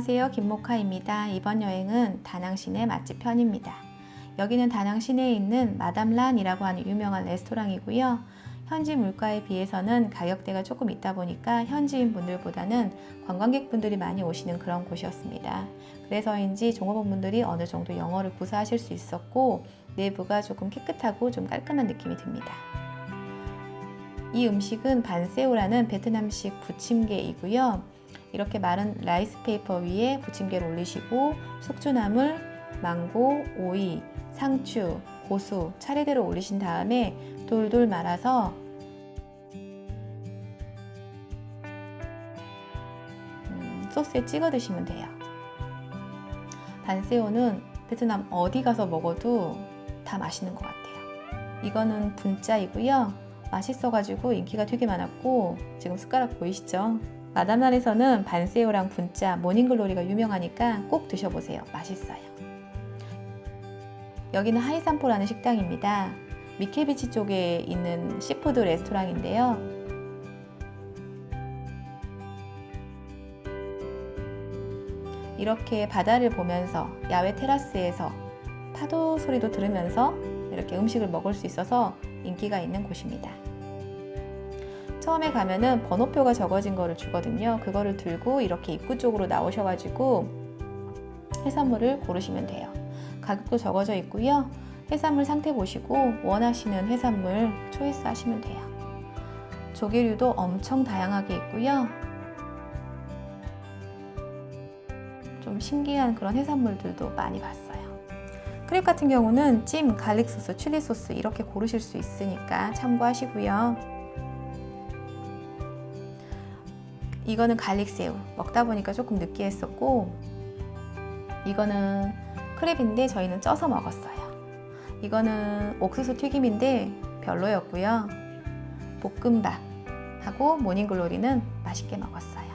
안녕하세요. 김모카입니다. 이번 여행은 다낭 시내 맛집 편입니다. 여기는 다낭 시내에 있는 마담란이라고 하는 유명한 레스토랑이고요. 현지 물가에 비해서는 가격대가 조금 있다 보니까 현지인 분들보다는 관광객분들이 많이 오시는 그런 곳이었습니다. 그래서인지 종업원분들이 어느 정도 영어를 구사하실 수 있었고 내부가 조금 깨끗하고 좀 깔끔한 느낌이 듭니다. 이 음식은 반세오라는 베트남식 부침개이고요. 이렇게 마른 라이스 페이퍼 위에 부침개를 올리시고 숙주나물, 망고, 오이, 상추, 고수 차례대로 올리신 다음에 돌돌 말아서 음, 소스에 찍어 드시면 돼요. 반세오는 베트남 어디 가서 먹어도 다 맛있는 것 같아요. 이거는 분짜이고요. 맛있어가지고 인기가 되게 많았고 지금 숟가락 보이시죠? 마담란에서는 반세오랑 분짜, 모닝글로리가 유명하니까 꼭 드셔보세요. 맛있어요. 여기는 하이산포라는 식당입니다. 미케비치 쪽에 있는 시푸드 레스토랑인데요. 이렇게 바다를 보면서 야외 테라스에서 파도 소리도 들으면서 이렇게 음식을 먹을 수 있어서 인기가 있는 곳입니다. 처음에 가면은 번호표가 적어진 거를 주거든요. 그거를 들고 이렇게 입구 쪽으로 나오셔가지고 해산물을 고르시면 돼요. 가격도 적어져 있고요. 해산물 상태 보시고 원하시는 해산물 초이스 하시면 돼요. 조개류도 엄청 다양하게 있고요. 좀 신기한 그런 해산물들도 많이 봤어요. 크랩 같은 경우는 찜, 갈릭 소스, 칠리 소스 이렇게 고르실 수 있으니까 참고하시고요. 이거는 갈릭 새우. 먹다 보니까 조금 느끼했었고 이거는 크랩인데 저희는 쪄서 먹었어요. 이거는 옥수수 튀김인데 별로였고요. 볶음밥하고 모닝글로리는 맛있게 먹었어요.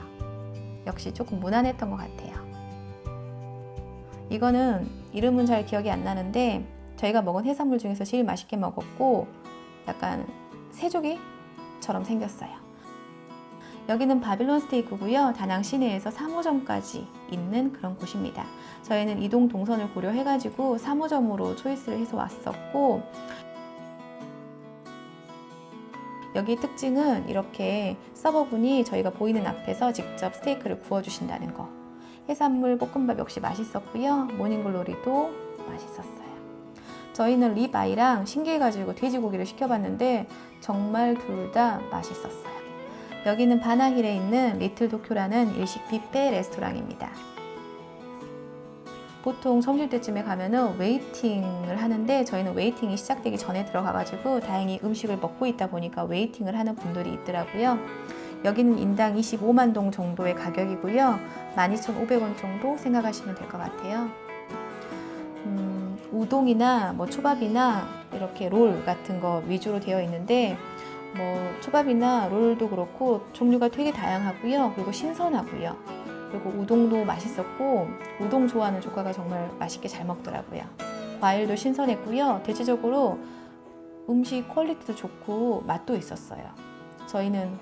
역시 조금 무난했던 것 같아요. 이거는 이름은 잘 기억이 안 나는데 저희가 먹은 해산물 중에서 제일 맛있게 먹었고 약간 새조개처럼 생겼어요. 여기는 바빌론 스테이크고요. 다낭 시내에서 3호점까지 있는 그런 곳입니다. 저희는 이동 동선을 고려해가지고 3호점으로 초이스를 해서 왔었고 여기 특징은 이렇게 서버분이 저희가 보이는 앞에서 직접 스테이크를 구워주신다는 거. 해산물 볶음밥 역시 맛있었고요. 모닝글로리도 맛있었어요. 저희는 립아이랑 신기해가지고 돼지고기를 시켜봤는데 정말 둘 다 맛있었어요. 여기는 바나힐에 있는 리틀 도쿄라는 일식 뷔페 레스토랑입니다. 보통 점심 때쯤에 가면은 웨이팅을 하는데 저희는 웨이팅이 시작되기 전에 들어가가지고 다행히 음식을 먹고 있다 보니까 웨이팅을 하는 분들이 있더라고요. 여기는 인당 25만 동 정도의 가격이고요. 12,500원 정도 생각하시면 될 것 같아요. 음, 우동이나 뭐 초밥이나 이렇게 롤 같은 거 위주로 되어 있는데 뭐 초밥이나 롤도 그렇고 종류가 되게 다양하고요. 그리고 신선하고요. 그리고 우동도 맛있었고 우동 좋아하는 조카가 정말 맛있게 잘 먹더라고요. 과일도 신선했고요. 대체적으로 음식 퀄리티도 좋고 맛도 있었어요. 저희는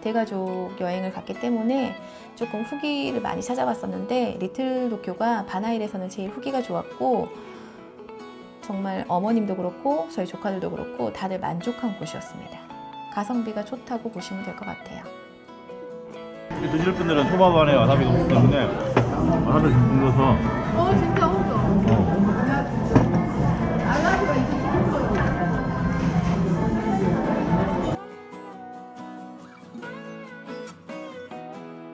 대가족 여행을 갔기 때문에 조금 후기를 많이 찾아봤었는데 리틀 도쿄가 바나일에서는 제일 후기가 좋았고 정말 어머님도 그렇고 저희 조카들도 그렇고 다들 만족한 곳이었습니다. 가성비가 좋다고 보시면 될 것 같아요. 드실 분들은 초밥안에 와사비가 없기 때문에 와사비 좀 넣어서 어 진짜 없어.